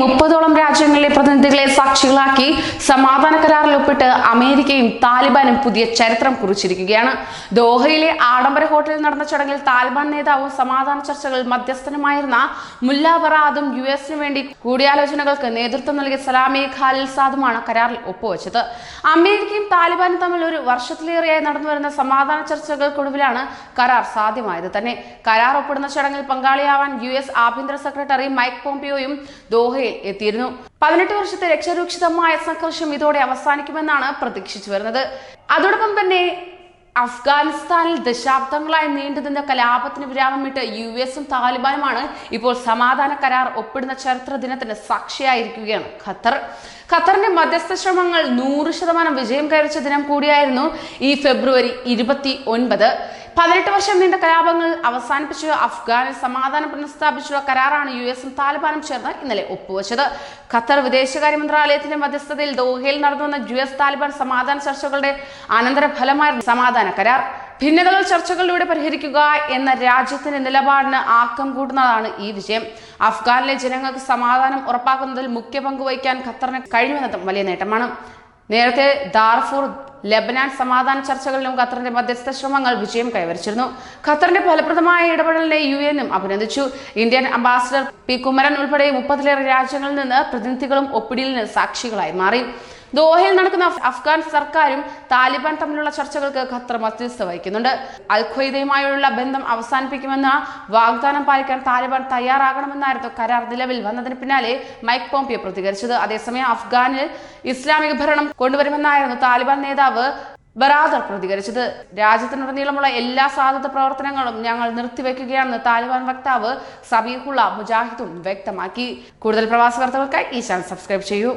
മുപ്പതോളം സഖ്യകക്ഷികളാക്കി സമാധാന കരാറിൽ ഒപ്പിട്ട് അമേരിക്കയും താലിബാനും പുതിയ ചരിത്രം കുറിച്ചിരിക്കുകയാണ്. ദോഹയിലെ ആഡംബര ഹോട്ടലിൽ നടന്ന ചടങ്ങിൽ താലിബാൻ നേതാവും സമാധാന ചർച്ചകളിൽ മധ്യസ്ഥനുമായിരുന്ന മുല്ല ബറാദും യു എസിന് വേണ്ടി കൂടിയാലോചനകൾക്ക് നേതൃത്വം നൽകിയ സലാമി ഖാലിൽ സാദുമാണ് കരാറിൽ ഒപ്പുവെച്ചത്. അമേരിക്കയും താലിബാനും തമ്മിൽ ഒരു വർഷത്തിലേറെയായി നടന്നുവരുന്ന സമാധാന ചർച്ചകൾക്കൊടുവിലാണ് കരാർ സാധ്യമായത് തന്നെ. കരാർ ഒപ്പിടുന്ന ചടങ്ങിൽ പങ്കാളിയാവാൻ യു എസ് ആഭ്യന്തര സെക്രട്ടറി മൈക്ക് പോംപിയോയും ദോഹയിൽ എത്തിയിരുന്നു. പതിനെട്ട് വർഷത്തെ രക്ഷാരൂക്ഷിതമായ സംഘർഷം ഇതോടെ അവസാനിക്കുമെന്നാണ് പ്രതീക്ഷിച്ചു വരുന്നത്. അതോടൊപ്പം തന്നെ അഫ്ഗാനിസ്ഥാനിൽ ദശാബ്ദങ്ങളായി നീണ്ടുനിന്ന കലാപത്തിന് വിരാമമിട്ട് യു എസും താലിബാനുമാണ് ഇപ്പോൾ സമാധാന കരാർ ഒപ്പിടുന്ന ചരിത്ര ദിനത്തിന് സാക്ഷിയായിരിക്കുകയാണ് ഖത്തർ. ഖത്തറിന്റെ മധ്യസ്ഥ ശ്രമങ്ങൾ നൂറ് ശതമാനം വിജയം കൈവരിച്ച ദിനം കൂടിയായിരുന്നു ഈ ഫെബ്രുവരി ഇരുപത്തി ഒൻപത്. പതിനെട്ട് വർഷം നീണ്ട കലാപങ്ങൾ അവസാനിപ്പിച്ച് അഫ്ഗാനിൽ സമാധാനം പുനഃസ്ഥാപിച്ചുള്ള കരാറാണ് യു എസും താലിബാനും ചേർന്ന് ഇന്നലെ ഒപ്പുവെച്ചത്. ഖത്തർ വിദേശകാര്യ മന്ത്രാലയത്തിന്റെ മധ്യസ്ഥതയിൽ ദോഹയിൽ നടന്നുവന്ന യു എസ് താലിബാൻ സമാധാന ചർച്ചകളുടെ അനന്തരഫലമായിരുന്നു സമാധാന കരാർ. ഭിന്നതകൾ ചർച്ചകളിലൂടെ പരിഹരിക്കുക എന്ന രാജ്യത്തിന്റെ നിലപാടിന് ആക്കം കൂടുന്നതാണ് ഈ വിജയം. അഫ്ഗാനിലെ ജനങ്ങൾക്ക് സമാധാനം ഉറപ്പാക്കുന്നതിൽ മുഖ്യ പങ്ക് വഹിക്കാൻ ഖത്തറിന് കഴിയുമെന്നതും വലിയ നേട്ടമാണ്. നേരത്തെ ദാർഫൂർ ലബനാൻ സമാധാന ചർച്ചകളിലും ഖത്തറിന്റെ മധ്യസ്ഥ ശ്രമങ്ങൾ വിജയം കൈവരിച്ചിരുന്നു. ഖത്തറിന്റെ ഫലപ്രദമായ ഇടപെടലിനെ യു എനും അഭിനന്ദിച്ചു. ഇന്ത്യൻ അംബാസിഡർ പി കുമരൻ ഉൾപ്പെടെ മുപ്പതിലേറെ രാജ്യങ്ങളിൽ നിന്ന് പ്രതിനിധികളും ഒപ്പിടിയിലിന് സാക്ഷികളായി മാറി. ദോഹയിൽ നടക്കുന്ന അഫ്ഗാൻ സർക്കാരും താലിബാൻ തമ്മിലുള്ള ചർച്ചകൾക്ക് ഖത്തർ മധ്യസ്ഥ വഹിക്കുന്നുണ്ട്. അൽ ബന്ധം അവസാനിപ്പിക്കുമെന്ന വാഗ്ദാനം പാലിക്കാൻ താലിബാൻ തയ്യാറാകണമെന്നായിരുന്നു കരാർ നിലവിൽ വന്നതിന് പിന്നാലെ മൈക്ക് പോംപിയോ പ്രതികരിച്ചത്. അതേസമയം അഫ്ഗാനിൽ ഇസ്ലാമിക ഭരണം കൊണ്ടുവരുമെന്നായിരുന്നു താലിബാൻ നേതാവ് ബറാദർ പ്രതികരിച്ചത്. രാജ്യത്തിനുടനീളമുള്ള എല്ലാ സാധ്യത പ്രവർത്തനങ്ങളും ഞങ്ങൾ നിർത്തിവെക്കുകയാണെന്ന് താലിബാൻ വക്താവ് സബീഹുള്ള മുജാഹിദും വ്യക്തമാക്കി. കൂടുതൽ പ്രവാസ വാർത്തകൾക്കായി ഈ ചാനൽ സബ്സ്ക്രൈബ് ചെയ്യൂ.